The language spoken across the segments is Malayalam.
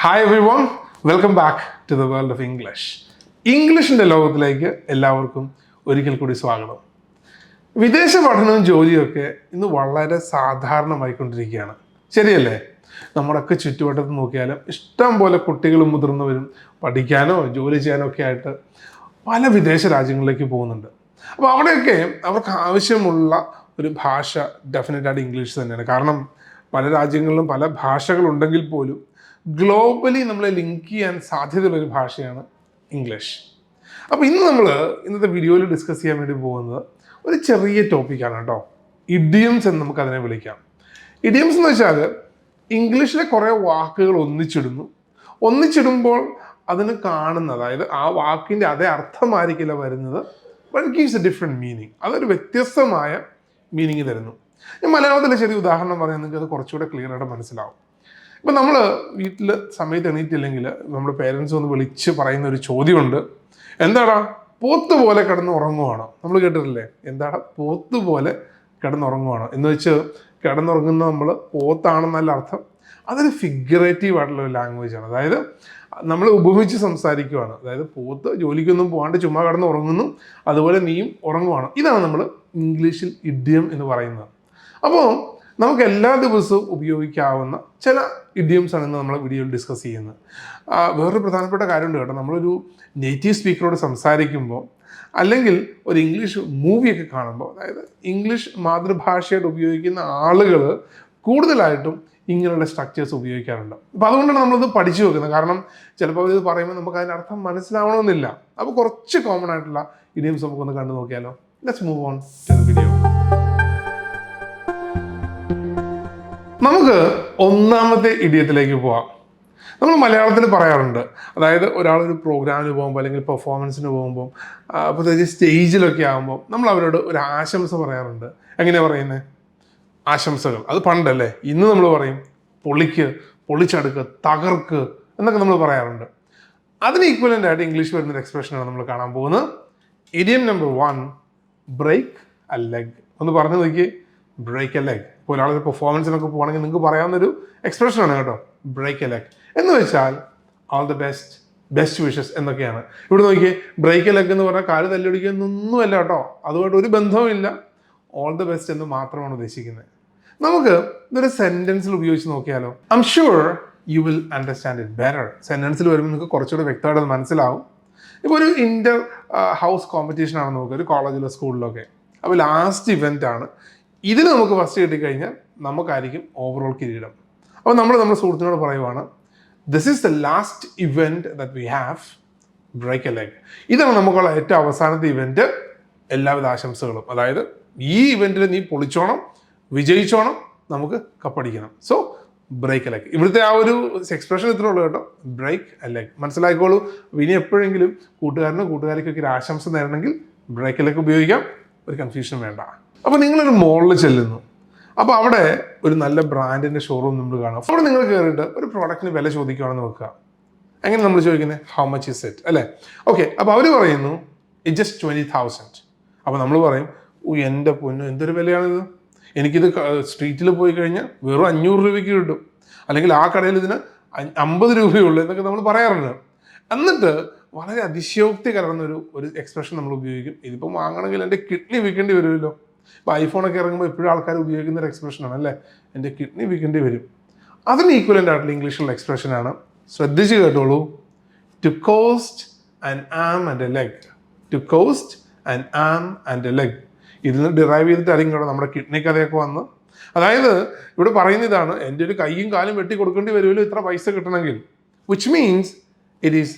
Hi everyone welcome back to the world of English ഇംഗ്ലീഷിന്റെ ലോകത്തിലേക്ക് എല്ലാവർക്കും ഒരിക്കൽ കൂടി സ്വാഗതം. വിദേശ പഠനവും ജോലിയൊക്കെ ഇന്ന് വളരെ സാധാരണമായിക്കൊണ്ടിരിക്കുകയാണ്. ശരിയല്ലേ? നമ്മുടെയൊക്കെ ചുറ്റുവട്ടത്ത് നോക്കിയാലും ഇഷ്ടം പോലെ കുട്ടികളും മുതിർന്നവരും പഠിക്കാനോ ജോലി ചെയ്യാനോ ഒക്കെ ആയിട്ട് പല വിദേശ രാജ്യങ്ങളിലേക്ക് പോകുന്നുണ്ട്. അപ്പോൾ അവിടെയൊക്കെ അവർക്ക് ആവശ്യമുള്ള ഒരു ഭാഷ ഡെഫിനറ്റായിട്ട് ഇംഗ്ലീഷ് തന്നെയാണ്. കാരണം പല രാജ്യങ്ങളിലും പല ഭാഷകളുണ്ടെങ്കിൽ പോലും ഗ്ലോബലി നമ്മളെ ലിങ്ക് ചെയ്യാൻ സാധ്യതയുള്ള ഒരു ഭാഷയാണ് ഇംഗ്ലീഷ് അപ്പോൾ ഇന്ന് നമ്മൾ ഇന്നത്തെ വീഡിയോയിൽ ഡിസ്കസ് ചെയ്യാൻ വേണ്ടി പോകുന്നത് ഒരു ചെറിയ ടോപ്പിക്കാണ് കേട്ടോ. ഇഡിയംസ് എന്ന് നമുക്ക് അതിനെ വിളിക്കാം. ഇഡിയംസ് എന്ന് വെച്ചാൽ ഇംഗ്ലീഷിലെ കുറേ വാക്കുകൾ ഒന്നിച്ചിടുന്നു. ഒന്നിച്ചിടുമ്പോൾ അതിന് കാണുന്ന അതായത് ആ വാക്കിന്റെ അതേ അർത്ഥമായിരിക്കില്ല വരുന്നത് but gives a different meaning അതൊരു വ്യത്യസ്തമായ മീനിങ് തരുന്നു. ഞാൻ മലയാളത്തിലെ ചെറിയ ഉദാഹരണം പറയാൻ നിങ്ങൾക്ക് അത് കുറച്ചുകൂടെ ക്ലിയർ ആയിട്ട് മനസ്സിലാവും. ഇപ്പം നമ്മൾ വീട്ടിൽ സമയത്ത് എണീറ്റില്ലെങ്കിൽ നമ്മുടെ പേരൻസ് ഒന്ന് വിളിച്ച് പറയുന്ന ഒരു ചോദ്യമുണ്ട്. എന്താടാ? പോത്ത് പോലെ കിടന്ന് ഉറങ്ങുവാണോ? നമ്മൾ കേട്ടിട്ടില്ലേ? എന്താടാ? പോത്ത് പോലെ കിടന്നുറങ്ങുവാണോ? എന്ന് വെച്ച് കിടന്നുറങ്ങുന്ന നമ്മൾ പോത്താണെന്നല്ല അർത്ഥം. അതൊരു ഫിഗറേറ്റീവ് ആയിട്ടുള്ള ഒരു ലാംഗ്വേജ് ആണ്. അതായത് നമ്മൾ ഉപമിച്ച് സംസാരിക്കുവാണ്. അതായത് പോത്ത് ജോലിക്കൊന്നും പോകാണ്ട് ചുമ്മാ കിടന്ന് ഉറങ്ങുന്നു. അതുപോലെ നീയും ഉറങ്ങുവാണ്. ഇതാണ് നമ്മൾ ഇംഗ്ലീഷിൽ ഇഡിയം എന്ന് പറയുന്നത്. അപ്പോൾ നമുക്ക് എല്ലാ ദിവസവും ഉപയോഗിക്കാവുന്ന ചില ഇഡിയംസ് ആണ് ഇന്ന് നമ്മളെ വീഡിയോയിൽ ഡിസ്കസ് ചെയ്യുന്നത്. വേറൊരു പ്രധാനപ്പെട്ട കാര്യമുണ്ട് കേട്ടോ. നമ്മളൊരു നേറ്റീവ് സ്പീക്കറോട് സംസാരിക്കുമ്പോൾ അല്ലെങ്കിൽ ഒരു ഇംഗ്ലീഷ് മൂവിയൊക്കെ കാണുമ്പോൾ അതായത് ഇംഗ്ലീഷ് മാതൃഭാഷയായിട്ട് ഉപയോഗിക്കുന്ന ആളുകൾ കൂടുതലായിട്ടും ഇങ്ങനെയുള്ള സ്ട്രക്ചേഴ്സ് ഉപയോഗിക്കാറുണ്ട്. അപ്പോൾ അതുകൊണ്ടാണ് നമ്മളത് പഠിച്ചു വെക്കുന്നത്. കാരണം ചിലപ്പോൾ ഇത് പറയുമ്പോൾ നമുക്ക് അതിന്റെ അർത്ഥം മനസ്സിലാവണമെന്നില്ല. അപ്പോൾ കുറച്ച് കോമൺ ആയിട്ടുള്ള ഇഡിയംസ് നമുക്കൊന്ന് കണ്ടു നോക്കിയാലോ. Let's move on to the video നമുക്ക് ഒന്നാമത്തെ ഇടിയത്തിലേക്ക് പോവാം. നമ്മൾ മലയാളത്തിൽ പറയാറുണ്ട്. അതായത് ഒരാൾ ഒരു പ്രോഗ്രാമിന് പോകുമ്പോൾ അല്ലെങ്കിൽ പെർഫോമൻസിന് പോകുമ്പോൾ പ്രത്യേകിച്ച് സ്റ്റേജിലൊക്കെ ആകുമ്പോൾ നമ്മൾ അവരോട് ഒരു ആശംസ പറയാറുണ്ട്. എങ്ങനെയാണ് പറയുന്നത് ആശംസകൾ. അത് പണ്ടല്ലേ? ഇന്ന് നമ്മൾ പറയും പൊളിക്ക് പൊളിച്ചടുക്ക് തകർക്ക് എന്നൊക്കെ നമ്മൾ പറയാറുണ്ട്. അതിന് ഈക്വലന്റ് ആയിട്ട് ഇംഗ്ലീഷ് വരുന്നൊരു എക്സ്പ്രഷനാണ് നമ്മൾ കാണാൻ പോകുന്നത്. Idiom number one break a leg ഒന്ന് പറഞ്ഞു നോക്കി ബ്രേക്ക് എ ലെഗ് ഇപ്പോൾ ഒരാളൊരു പെർഫോമൻസിനൊക്കെ പോകണമെങ്കിൽ നിങ്ങൾക്ക് പറയാവുന്നൊരു എക്സ്പ്രഷനാണ് കേട്ടോ. ബ്രേക്ക് എ ലെഗ് എന്ന് വെച്ചാൽ all the best best wishes എന്നൊക്കെയാണ്. ഇവിടെ നോക്കിയേ ബ്രേക്ക് എ ലെഗ് എന്ന് പറഞ്ഞാൽ കാൽ തല്ലിയൊടിക്കുന്നൊന്നുമല്ല കേട്ടോ. അതുമായിട്ട് ഒരു ബന്ധവുമില്ല ഓൾ ദ ബെസ്റ്റ് എന്ന് മാത്രമാണ് ഉദ്ദേശിക്കുന്നത്. നമുക്ക് ഇതൊരു സെന്റൻസിൽ ഉപയോഗിച്ച് നോക്കിയാലോ. I'm sure you will understand it better സെന്റൻസിൽ വരുമ്പോൾ നിങ്ങൾക്ക് കുറച്ചുകൂടി വ്യക്തമായിട്ട് മനസ്സിലാവും. ഇപ്പോൾ ഒരു ഇന്റർ ഹൗസ് കോമ്പറ്റീഷൻ ആണ് നോക്കുക ഒരു കോളേജിലോ സ്കൂളിലോ ഒക്കെ. അപ്പോൾ ലാസ്റ്റ് ഇവന്റ് ആണ് ഇതിൽ നമുക്ക് ഫസ്റ്റ് കിട്ടിക്കഴിഞ്ഞാൽ നമുക്കായിരിക്കും ഓവറോൾ കിരീടം. അപ്പോൾ നമ്മൾ നമ്മുടെ സുഹൃത്തിനോട് പറയുവാണ് this is the last event that we have break a leg ഇതാണ് നമുക്കുള്ള ഏറ്റവും അവസാനത്തെ ഇവന്റ് എല്ലാവിധ ആശംസകളും. അതായത് ഈ ഇവന്റിൽ നീ പൊളിച്ചോണം വിജയിച്ചോണം നമുക്ക് കപ്പടിക്കണം സോ ബ്രേക്ക് എ ലെഗ് ഇവിടുത്തെ ആ ഒരു എക്സ്പ്രഷൻ ഇത്രേ ഉള്ളൂ കേട്ടോ ബ്രേക്ക് എ ലെഗ് മനസ്സിലാക്കിക്കോളൂ ഇനി എപ്പോഴെങ്കിലും കൂട്ടുകാരനോ കൂട്ടുകാരിക്കൊക്കെ ഒരു ആശംസ നേരണമെങ്കിൽ ബ്രേക്ക് എ ലെഗ് ഉപയോഗിക്കാം. ഒരു കൺഫ്യൂഷൻ വേണ്ട. അപ്പോൾ നിങ്ങളൊരു മോളിൽ ചെല്ലുന്നു. അപ്പോൾ അവിടെ ഒരു നല്ല ബ്രാൻഡിന്റെ ഷോറൂം നമ്മൾ കാണാം. അവിടെ നിങ്ങൾ കയറിയിട്ട് ഒരു പ്രോഡക്റ്റിന് വില ചോദിക്കുകയാണെന്ന് വെക്കുക. എങ്ങനെ നമ്മൾ ചോദിക്കുന്നത് ഹൗ മച്ച് ഇസ് ഇറ്റ് അല്ലേ? ഓക്കെ അപ്പോൾ അവർ പറയുന്നു ഇറ്റ് ജസ്റ്റ് ട്വന്റി തൗസൻഡ് അപ്പോൾ നമ്മൾ പറയും ഓ എന്റെ പൊന്നു എന്തൊരു വിലയാണിത്? എനിക്കിത് സ്ട്രീറ്റിൽ പോയി കഴിഞ്ഞാൽ വെറും അഞ്ഞൂറ് രൂപയ്ക്ക് കിട്ടും. അല്ലെങ്കിൽ ആ കടയിൽ ഇതിന് അമ്പത് രൂപയുള്ളൂ എന്നൊക്കെ നമ്മൾ പറയാറുണ്ട്. എന്നിട്ട് വളരെ അതിശയോക്തി കലർന്നൊരു ഒരു എക്സ്പ്രഷൻ നമ്മൾ ഉപയോഗിക്കും. ഇതിപ്പം വാങ്ങണമെങ്കിൽ എന്റെ കിഡ്നി വിൽക്കേണ്ടി വരുമല്ലോ. ഇപ്പോൾ ഐഫോണൊക്കെ ഇറങ്ങുമ്പോൾ എപ്പോഴും ആൾക്കാർ ഉപയോഗിക്കുന്ന ഒരു എക്സ്പ്രഷനാണ് അല്ലേ? എന്റെ കിഡ്നി വിൽക്കേണ്ടി വരും. അതിന് ഈക്വലന്റ് ആയിട്ടുള്ള ഇംഗ്ലീഷിലുള്ള എക്സ്പ്രഷനാണ് ശ്രദ്ധിച്ച് കേട്ടോളൂ. To cost and arm and a leg to cost and arm and a leg ഇതിൽ നിന്ന് ഡിറൈവ് ചെയ്തിട്ടായിരിക്കും കേട്ടോ നമ്മുടെ കിഡ്നി കഥയൊക്കെ വന്ന്. അതായത് ഇവിടെ പറയുന്ന ഇതാണ് എന്റെ ഒരു കൈയും കാലും വെട്ടി കൊടുക്കേണ്ടി വരുമല്ലോ ഇത്ര പൈസ കിട്ടണമെങ്കിൽ. Which means it is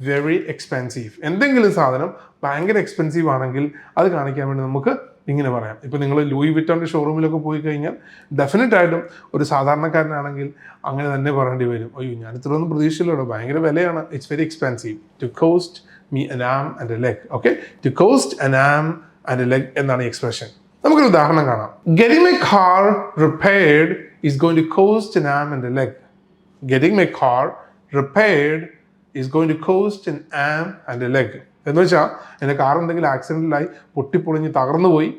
very expensive എന്തെങ്കിലും സാധനം ഭയങ്കര എക്സ്പെൻസീവ് ആണെങ്കിൽ അത് കാണിക്കാൻ വേണ്ടി നമുക്ക് ഇങ്ങനെ പറയാം. ഇപ്പോൾ നിങ്ങൾ ലൂയി വിറ്റോന്റെ ഷോറൂമിലൊക്കെ പോയി കഴിഞ്ഞാൽ ഡെഫിനറ്റ് ആയിട്ടും ഒരു സാധാരണക്കാരനാണെങ്കിൽ അങ്ങനെ തന്നെ പറയേണ്ടി വരും. അയ്യോ ഞാൻ ഇത്രയൊന്നും പ്രതീക്ഷയില്ലല്ലോ ഭയങ്കര വിലയാണ്. It's very expensive to cost me arm and a leg okay to cost arm and a leg എന്നാണ് ഈ എക്സ്പ്രഷൻ നമുക്കൊരു ഉദാഹരണം കാണാം. Getting my car repaired is going to cost അനാം and a leg getting my car repaired is going to cost an arm and a leg എന്ന് വെച്ചാൽ എന്റെ കാർ എന്തെങ്കിലും ആക്സിഡന്റിലായി പൊട്ടിപ്പൊളിഞ്ഞ് തകർന്നു പോയി.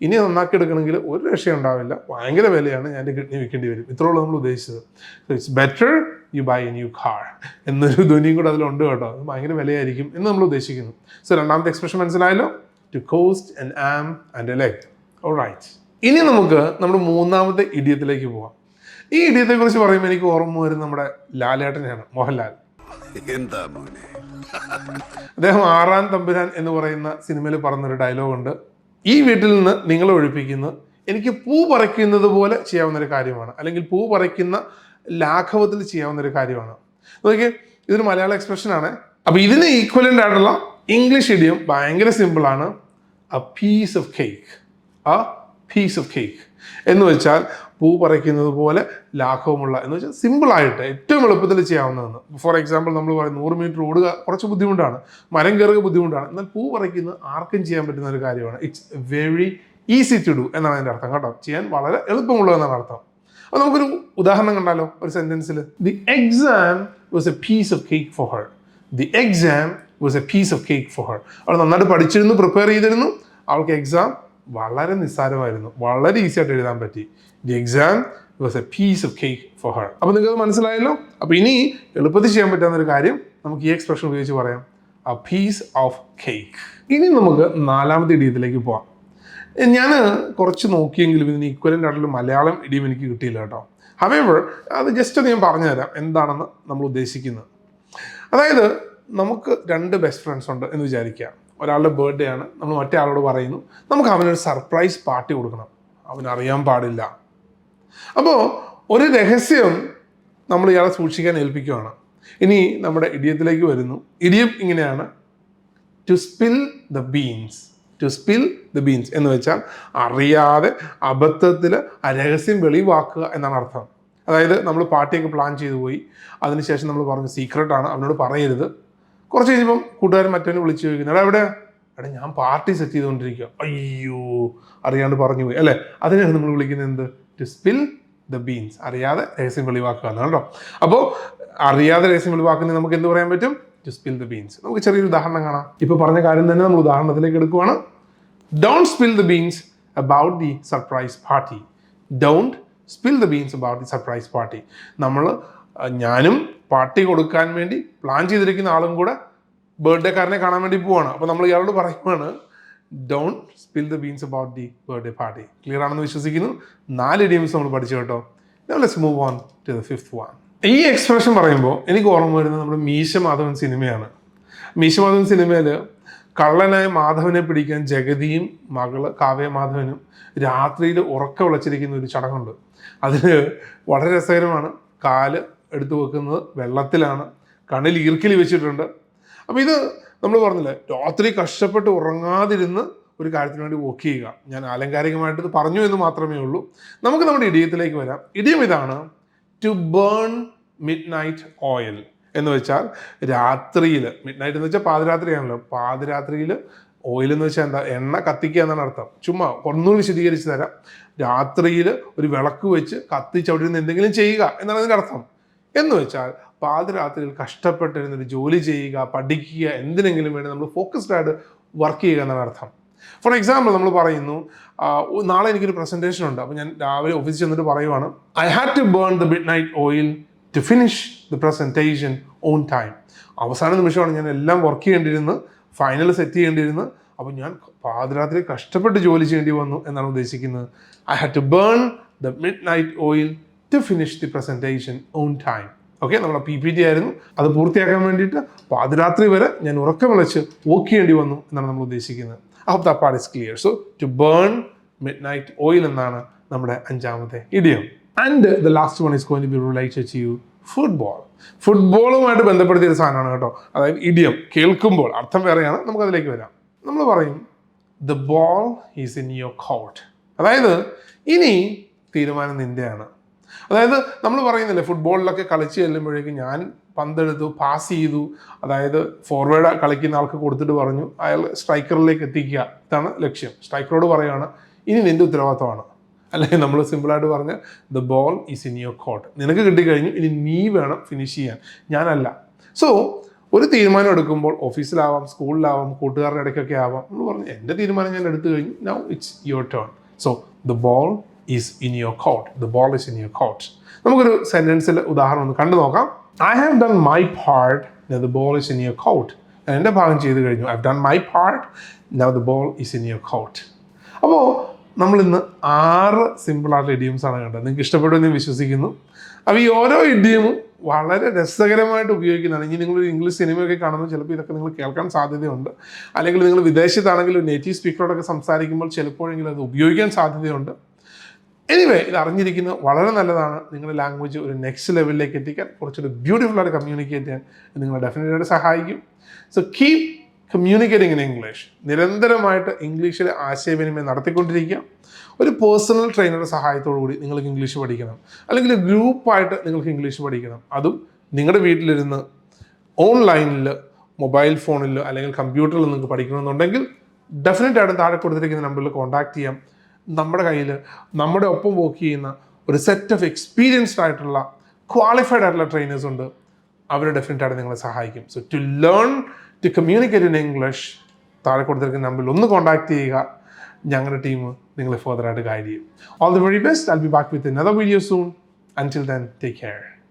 ഇനി നന്നാക്കി എടുക്കണമെങ്കിൽ ഒരു രക്ഷയും ഉണ്ടാവില്ല. ഭയങ്കര വിലയാണ് ഞാൻ കിഡ്നി വിൽക്കേണ്ടി വരും. ഇത്രയുള്ള നമ്മൾ ഉദ്ദേശിച്ചത്. So it's better you buy a new car എന്നൊരു ധ്വനിയും കൂടെ അതിലുണ്ട് കേട്ടോ. അത് ഭയങ്കര വിലയായിരിക്കും എന്ന് നമ്മൾ ഉദ്ദേശിക്കുന്നു. സോ രണ്ടാമത്തെ എക്സ്പ്രഷൻ മനസ്സിലായല്ലോ? To cost and arm and a leg all right ഇനി നമുക്ക് നമ്മുടെ മൂന്നാമത്തെ ഇടിയത്തിലേക്ക് പോവാം. ഈ ഇടിയത്തെക്കുറിച്ച് പറയുമ്പോൾ എനിക്ക് ഓർമ്മ വരുന്ന നമ്മുടെ ലാലേട്ടനെയാണ് മോഹൻലാൽ. എന്താ മോനെ? അദ്ദേഹം ആറാം തമ്പുരാൻ എന്ന് പറയുന്ന സിനിമയിൽ പറഞ്ഞൊരു ഡയലോഗ് ഉണ്ട് ഈ വീട്ടിൽ നിന്ന് നിങ്ങളെ ഒഴിപ്പിക്കുന്നത് എനിക്ക് പൂ പറിക്കുന്നത് പോലെ ചെയ്യാവുന്ന ഒരു കാര്യമാണ്. അല്ലെങ്കിൽ പൂ പറിക്കുന്ന ലാഘവത്തിൽ ചെയ്യാവുന്ന ഒരു കാര്യമാണ്. നോക്കിയേ ഇതൊരു മലയാള എക്സ്പ്രഷൻ ആണ്. അപ്പൊ ഇതിന് ഈക്വലന്റ് ആയിട്ടുള്ള ഇംഗ്ലീഷ് ഇഡിയം ഭയങ്കര സിമ്പിളാണ് a piece of cake piece of cake എന്ന് വെച്ചാൽ പൂ പറിക്കുന്നത് പോലെ ലാഘവമുള്ള എന്ന് വെച്ചാൽ സിമ്പിളായിട്ട് ഏറ്റവും എളുപ്പത്തിൽ ചെയ്യാവുന്നതെന്ന് ഫോർ എക്സാമ്പിൾ നമ്മൾ പറയും നൂറ് മീറ്റർ ഓടുക കുറച്ച് ബുദ്ധിമുട്ടാണ്. മരം കയറുക ബുദ്ധിമുട്ടാണ്. എന്നാൽ പൂ പറിക്കുന്നത് ആർക്കും ചെയ്യാൻ പറ്റുന്ന ഒരു കാര്യമാണ്. It's very easy to do എന്നാണ് അതിന്റെ അർത്ഥം കേട്ടോ. ചെയ്യാൻ വളരെ എളുപ്പമുള്ളതെന്നാണ് അർത്ഥം. അപ്പോൾ നമുക്കൊരു ഉദാഹരണം കണ്ടാലോ? ഒരു സെന്റൻസിൽ the exam was a piece of cake for her the exam was a piece of cake for her അവൾ നന്നായിട്ട് പഠിച്ചിരുന്നു പ്രിപ്പയർ ചെയ്തിരുന്നു. അവൾക്ക് എക്സാം വളരെ നിസ്സാരമായിരുന്നു. വളരെ ഈസി ആയിട്ട് എഴുതാൻ പറ്റി. The exam was a piece of cake for her അപ്പോൾ നിങ്ങൾക്ക് മനസ്സിലായല്ലോ? അപ്പോൾ ഇനി എളുപ്പത്തിൽ ചെയ്യാൻ പറ്റാവുന്ന ഒരു കാര്യം നമുക്ക് ഈ എക്സ്പ്രഷൻ ഉപയോഗിച്ച് പറയാം. അ പീസ് ഓഫ് കേക്ക് ഇനി നമുക്ക് നാലാമത്തെ ഇടിയത്തിലേക്ക് പോവാം. ഞാൻ കുറച്ച് നോക്കിയെങ്കിലും ഇതിന് ഈക്വലന്റ് ആയിട്ടുള്ള മലയാളം ഇടിയും എനിക്ക് കിട്ടിയില്ല കേട്ടോ. ഹവേവർ അത് ജസ്റ്റ് ഒന്ന് ഞാൻ പറഞ്ഞുതരാം എന്താണെന്ന് നമ്മൾ ഉദ്ദേശിക്കുന്നത്. അതായത് നമുക്ക് രണ്ട് ബെസ്റ്റ് ഫ്രണ്ട്സ് ഉണ്ട് എന്ന് വിചാരിക്കുക ഒരാളുടെ ബർത്ത്ഡേ ആണ്. നമ്മൾ മറ്റേ ആളോട് പറയുന്നു നമുക്ക് അവനൊരു സർപ്രൈസ് പാർട്ടി കൊടുക്കണം. അവനറിയാൻ പാടില്ല. അപ്പോൾ ഒരു രഹസ്യം നമ്മൾ ഇയാളെ സൂക്ഷിക്കാൻ ഏൽപ്പിക്കുകയാണ് ഇനി നമ്മുടെ ഇടിയത്തിലേക്ക് വരുന്നു. ഇടിയം ഇങ്ങനെയാണ്. To spill the beans to spill the beans എന്ന് വെച്ചാൽ അറിയാതെ അബദ്ധത്തിൽ ആ രഹസ്യം വെളിവാക്കുക എന്നാണ് അർത്ഥം. അതായത് നമ്മൾ പാർട്ടിയൊക്കെ പ്ലാൻ ചെയ്തു പോയി. അതിനുശേഷം നമ്മൾ പറഞ്ഞു സീക്രട്ടാണ് അവനോട് പറയരുത്. കുറച്ച് കഴിഞ്ഞപ്പം കൂട്ടുകാരൻ മറ്റവനെ വിളിച്ചു ചോദിക്കുന്നു എടാ എവിടെ എടാ ഞാൻ പാർട്ടി സെറ്റ് ചെയ്തുകൊണ്ടിരിക്കുക അയ്യോ അറിയാണ്ട് പറഞ്ഞു പോയി അല്ലേ? അതിനാണ് നമ്മൾ വിളിക്കുന്നത് എന്ത്? ടു സ്പിൽ ദ ബീൻസ് അറിയാതെ രഹസ്യം വെളിവാക്കുക എന്നാണ് കേട്ടോ അപ്പോൾ അറിയാതെ രഹസ്യം വെളിവാക്കുന്നത് നമുക്ക് എന്ത് പറയാൻ പറ്റും? ടു സ്പിൽ ദ ബീൻസ് നമുക്ക് ചെറിയൊരു ഉദാഹരണം കാണാം. ഇപ്പോൾ പറഞ്ഞ കാര്യം തന്നെ നമ്മൾ ഉദാഹരണത്തിലേക്ക് എടുക്കുവാണ്. Don't spill the beans about the surprise party don't spill the beans about the surprise party നമ്മൾ ഞാനും പാർട്ടി കൊടുക്കാൻ വേണ്ടി പ്ലാൻ ചെയ്തിരിക്കുന്ന ആളും കൂടെ ബർത്ത്ഡേക്കാരനെ കാണാൻ വേണ്ടി പോവാണ്. അപ്പോൾ നമ്മൾ ഇയാളോട് പറയുവാണ് don't spill the beans about the birthday party clear ആണെന്ന് വിശ്വസിക്കുന്നു. നാല് ഇഡിയംസ് നമ്മൾ പഠിച്ചു കേട്ടോ. Let's move on to the fifth one ഈ എക്സ്പ്രഷൻ പറയുമ്പോൾ എനിക്ക് ഓർമ്മ വരുന്നത് നമ്മുടെ മീശ മാധവൻ സിനിമയാണ്. മീശ മാധവൻ സിനിമയിൽ കള്ളനായ മാധവനെ പിടിക്കാൻ ജഗതിയും മകൾ കാവ്യ മാധവനും രാത്രിയിൽ ഉറക്ക വിളച്ചിരിക്കുന്ന ഒരു ചടങ്ങുണ്ട്. അതിന് വളരെ രസകരമാണ്. കാൽ എടുത്തു വെക്കുന്നത് വെള്ളത്തിലാണ്. കണ്ണിൽ ഈർക്കിൽ വെച്ചിട്ടുണ്ട്. അപ്പോൾ ഇത് നമ്മൾ പറഞ്ഞില്ലേ രാത്രി കഷ്ടപ്പെട്ട് ഉറങ്ങാതിരുന്ന് ഒരു കാര്യത്തിന് വേണ്ടി വോക്ക് ചെയ്യുക. ഞാൻ ആലങ്കാരികമായിട്ട് ഇത് പറഞ്ഞു എന്ന് മാത്രമേ ഉള്ളൂ. നമുക്ക് നമ്മുടെ ഇടിയത്തിലേക്ക് വരാം. ഇടിയം ഇതാണ് to burn midnight oil എന്ന് വെച്ചാൽ രാത്രിയിൽ മിഡ് നൈറ്റ് എന്ന് വെച്ചാൽ പാതിരാത്രിയാണല്ലോ. പാതിരാത്രിയിൽ ഓയിൽ എന്ന് വെച്ചാൽ എന്താ? എണ്ണ കത്തിക്കുക എന്നാണ് അർത്ഥം. ചുമ്മാ ഒന്നുകൂടി വിശദീകരിച്ച് തരാം. രാത്രിയിൽ ഒരു വിളക്ക് വെച്ച് കത്തിച്ച് അവിടെ നിന്ന് എന്തെങ്കിലും ചെയ്യുക എന്നാണ് അതിന്റെ അർത്ഥം. എന്ന് വെച്ചാൽ പാതിരാത്രിയിൽ കഷ്ടപ്പെട്ടിരുന്നിട്ട് ജോലി ചെയ്യുക പഠിക്കുക എന്തിനെങ്കിലും വേണ്ടി നമ്മൾ ഫോക്കസ്ഡ് ആയിട്ട് വർക്ക് ചെയ്യുക എന്നാണ് അർത്ഥം. ഫോർ എക്സാമ്പിൾ നമ്മൾ പറയുന്നു നാളെ എനിക്കൊരു പ്രസന്റേഷൻ ഉണ്ട്. അപ്പോൾ ഞാൻ രാവിലെ ഓഫീസിൽ ചെന്നിട്ട് പറയുവാണ് I had to burn the midnight oil to finish the presentation on time അവസാന നിമിഷമാണ് ഞാൻ എല്ലാം വർക്ക് ചെയ്യേണ്ടിയിരുന്നു ഫൈനൽ സെറ്റ് ചെയ്യേണ്ടിയിരുന്നു അപ്പോൾ ഞാൻ പാതിരാത്രി കഷ്ടപ്പെട്ട് ജോലി ചെയ്യേണ്ടി വന്നു എന്നാണ് ഉദ്ദേശിക്കുന്നത്. I had to burn the midnight oil to finish the presentation on time okay നമ്മുടെ പി പി ടി ആയിരുന്നു. അത് പൂർത്തിയാക്കാൻ വേണ്ടിയിട്ട് പാതിരാത്രി വരെ ഞാൻ ഉറക്കം വിളിച്ച് വർക്ക് ചെയ്യേണ്ടി വന്നു എന്നാണ് നമ്മൾ ഉദ്ദേശിക്കുന്നത്. Hope the part is clear so to burn midnight oil എന്നാണ് നമ്മുടെ അഞ്ചാമത്തെ idiom and the last one is going to be related to you football ഫുട്ബോളുമായിട്ട് ബന്ധപ്പെടുത്തിയ ഒരു സാധനമാണ് കേട്ടോ. അതായത് ഇടിയം കേൾക്കുമ്പോൾ. അർത്ഥം വേറെയാണ്. നമുക്ക് അതിലേക്ക് വരാം. നമ്മൾ പറയും the ball is in your court അതായത് ഇനി തീരുമാനം നിന്റെയാണ്. അതായത് നമ്മൾ പറയുന്നില്ലേ ഫുട്ബോളിലൊക്കെ കളിച്ച് ചെല്ലുമ്പോഴേക്കും ഞാൻ പന്തെടുത്തു പാസ് ചെയ്തു. അതായത് ഫോർവേഡ് കളിക്കുന്ന ആൾക്ക് കൊടുത്തിട്ട് പറഞ്ഞു അയാൾ സ്ട്രൈക്കറിലേക്ക് എത്തിക്കുക. ഇതാണ് ലക്ഷ്യം. സ്ട്രൈക്കറോട് പറയുകയാണ് ഇനി നിന്റെ ഉത്തരവാദിത്തമാണ് അല്ലെങ്കിൽ നമ്മൾ സിമ്പിളായിട്ട് പറഞ്ഞ് the ball is in your court നിനക്ക് കിട്ടിക്കഴിഞ്ഞു ഇനി നീ വേണം ഫിനിഷ് ചെയ്യാൻ. ഞാനല്ല. സോ ഒരു തീരുമാനം എടുക്കുമ്പോൾ ഓഫീസിലാവാം സ്കൂളിലാവാം കൂട്ടുകാരുടെ ഇടയ്ക്കൊക്കെ ആവാം. എന്ന് പറഞ്ഞു എന്റെ തീരുമാനം ഞാൻ എടുത്തു കഴിഞ്ഞു. Now it's your turn so the ball is in your court the ball is in your court നമുക്കൊരു സെന്റൻസിൽ ഉദാഹരണം ഒന്ന് കണ്ടു നോക്കാം. I have done my part the ball is in your court ഞാൻ എന്റെ ഭാഗം ചെയ്ത് കഴിഞ്ഞു. I have done my part ന the ball is in your court അപ്പോൾ നമ്മൾ ഇന്ന് ആറ് സിമ്പിളായിട്ടുള്ള ഇഡിയംസ് ആണ് കണ്ടത്. നിങ്ങൾക്ക് ഇഷ്ടപ്പെടുമെന്ന് വിശ്വസിക്കുന്നു. അപ്പോൾ ഈ ഓരോ ഇഡിയമും വളരെ രസകരമായിട്ട് ഉപയോഗിക്കുന്നതാണ്. ഇനി നിങ്ങൾ ഇംഗ്ലീഷ് സിനിമയൊക്കെ കാണുമ്പോൾ ചിലപ്പോൾ ഇതൊക്കെ നിങ്ങൾ കേൾക്കാൻ സാധ്യതയുണ്ട്. അല്ലെങ്കിൽ നിങ്ങൾ വിദേശത്താണെങ്കിൽ ഒരു നേറ്റീവ് സ്പീക്കറോടൊക്കെ സംസാരിക്കുമ്പോൾ ചിലപ്പോഴെങ്കിലും അത് ഉപയോഗിക്കാൻ സാധ്യതയുണ്ട്. എനിവേ ഇത് അറിഞ്ഞിരിക്കുന്നത് വളരെ നല്ലതാണ്. നിങ്ങളുടെ ലാംഗ്വേജ് ഒരു നെക്സ്റ്റ് ലെവലിലേക്ക് എത്തിക്കാൻ കുറച്ചൊരു ബ്യൂട്ടിഫുൾ ആയിട്ട് കമ്മ്യൂണിക്കേറ്റ് ചെയ്യാൻ നിങ്ങളെ ഡെഫിനറ്റായിട്ട് സഹായിക്കും. So keep communicating in English നിരന്തരമായിട്ട് ഇംഗ്ലീഷിൽ ആശയവിനിമയം നടത്തിക്കൊണ്ടിരിക്കുക. ഒരു പേഴ്സണൽ ട്രെയിനറുടെ സഹായത്തോടു കൂടി നിങ്ങൾക്ക് ഇംഗ്ലീഷ് പഠിക്കണം. അല്ലെങ്കിൽ ഗ്രൂപ്പായിട്ട് നിങ്ങൾക്ക് ഇംഗ്ലീഷ് പഠിക്കണം. അതും നിങ്ങളുടെ വീട്ടിലിരുന്ന് ഓൺലൈനിൽ മൊബൈൽ ഫോണിലോ അല്ലെങ്കിൽ കമ്പ്യൂട്ടറിൽ നിങ്ങൾക്ക് പഠിക്കണമെന്നുണ്ടെങ്കിൽ ഡെഫിനറ്റായിട്ടും താഴെ കൊടുത്തിരിക്കുന്ന നമ്പറിൽ കോൺടാക്ട് ചെയ്യാം. നമ്മുടെ കയ്യിൽ നമ്മുടെ ഒപ്പം വർക്ക് ചെയ്യുന്ന ഒരു സെറ്റ് ഓഫ് എക്സ്പീരിയൻസ്ഡ് ആയിട്ടുള്ള ക്വാളിഫൈഡ് ആയിട്ടുള്ള ട്രെയിനേഴ്സ് ഉണ്ട്. അവർ ഡെഫിനറ്റ് ആയിട്ട് നിങ്ങളെ സഹായിക്കും. So to learn to communicate in English താഴെ കൊടുത്തിരിക്കുന്ന നമ്പറിൽ ഒന്ന് കോൺടാക്ട് ചെയ്യുക. ഞങ്ങളുടെ ടീം നിങ്ങളെ ഫർദർ ആയിട്ട് ഗൈഡ് ചെയ്യും. All the very best I be back with another video soon until then take care